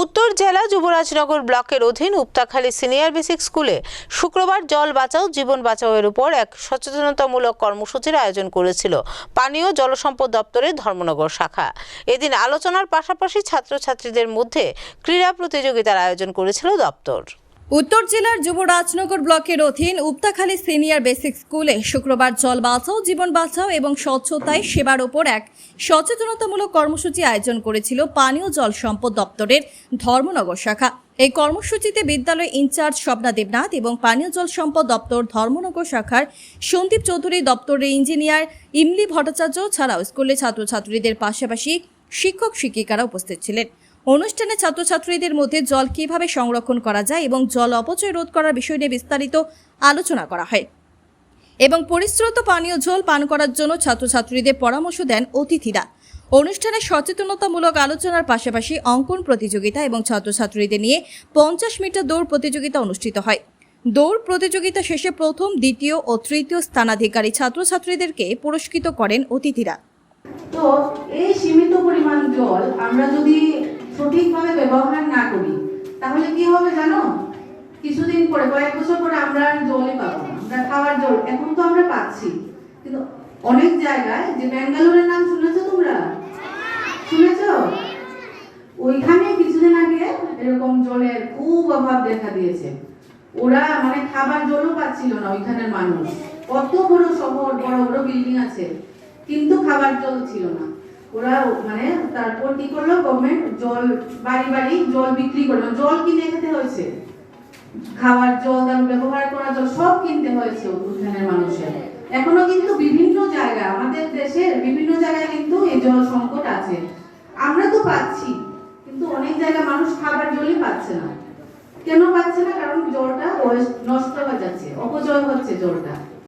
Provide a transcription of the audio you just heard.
উত্তর জেলা যুবরাজনগর ব্লকের অধীন উপতাখালী সিনিয়র বেসিক স্কুলে শুক্রবার জল বাঁচাও, জীবন বাঁচাও এর উপর এক সচেতনতামূলক কর্মসূচির আয়োজন করেছিল পানীয় জলসম্পদ দপ্তরের ধর্মনগর শাখা। এদিন আলোচনার পাশাপাশি ছাত্রছাত্রীদের মধ্যে ক্রীড়া প্রতিযোগিতার আয়োজন করেছিল দপ্তর। উত্তর জেলার যুবরাজনগর ব্লকের অধীন উপতাখালী সিনিয়র বেসিক স্কুলে শুক্রবার জল বাঁচাও, জীবন বাঁচাও এবং স্বচ্ছতায় সেবার ওপর এক সচেতনতামূলক কর্মসূচি আয়োজন করেছিল পানীয় জল সম্পদ দপ্তরের ধর্মনগর শাখা। এই কর্মসূচিতে বিদ্যালয় ইনচার্জ স্বপ্না দেবনাথ এবং পানীয় জল সম্পদ দপ্তর ধর্মনগর শাখার সন্দীপ চৌধুরী, দপ্তরের ইঞ্জিনিয়ার ইমলি ভট্টাচার্য ছাড়াও স্কুলের ছাত্রছাত্রীদের পাশাপাশি শিক্ষক শিক্ষিকারা উপস্থিত ছিলেন। অনুষ্ঠানে ছাত্রছাত্রীদের মধ্যে জল কীভাবে সংরক্ষণ করা যায় এবং জল অপচয় রোধ করার বিষয় নিয়ে বিস্তারিত আলোচনা করা হয়। এবং পরিশ্রুত পানীয় জল পান করার জন্য ছাত্রছাত্রীদের পরামর্শ দেন অতিথিরা। অনুষ্ঠানে সচেতনতামূলক আলোচনার পাশাপাশি অঙ্কন প্রতিযোগিতা এবং ছাত্রছাত্রীদের নিয়ে পঞ্চাশ মিটার দৌড় প্রতিযোগিতা অনুষ্ঠিত হয়। দৌড় প্রতিযোগিতা শেষে প্রথম, দ্বিতীয় ও তৃতীয় স্থানাধিকারী ছাত্রছাত্রীদেরকে পুরস্কৃত করেন অতিথিরা। তো এই সীমিত পরিমাণ জল আমরা যদি সঠিকভাবে ব্যবহার না করি, তাহলে কি হবে জানো? কিছুদিন পরে, কয়েক বছর পরে আমরা আর জলই পাবো আমরা খাওয়ার জল এখন তো আমরা পাচ্ছি। কিন্তু অনেক জায়গায়, যে ব্যাঙ্গালোরের নাম শুনেছো তোমরা? শুনেছো? ওইখানে কিছুদিন আগে এরকম জলের খুব অভাব দেখা দিয়েছে। ওরা মানে খাবার জলও পাচ্ছিল না ওইখানের মানুষ। কত বড় শহর, বড় বড় বিল্ডিং আছে, কিন্তু খাবার জল ছিল না। ওরা মানে তারপর কি করল? গভর্নমেন্ট জল, বাড়ি বাড়ি জল বিক্রি করল। জল কিনে খেতে হয়েছে। খাওয়ার জল তারপর ব্যবহার করা জল সব কিনতে হয়েছে ওখানের মানুষের। এখনও কিন্তু বিভিন্ন জায়গা, আমাদের দেশের বিভিন্ন জায়গায় কিন্তু এই জল সংকট আছে। আমরা তো পাচ্ছি, কিন্তু অনেক জায়গায় মানুষ খাবার জলই পাচ্ছে না। কেন পাচ্ছে না? কারণ জলটা নষ্ট হয়ে যাচ্ছে, অপচয় হচ্ছে জলটা।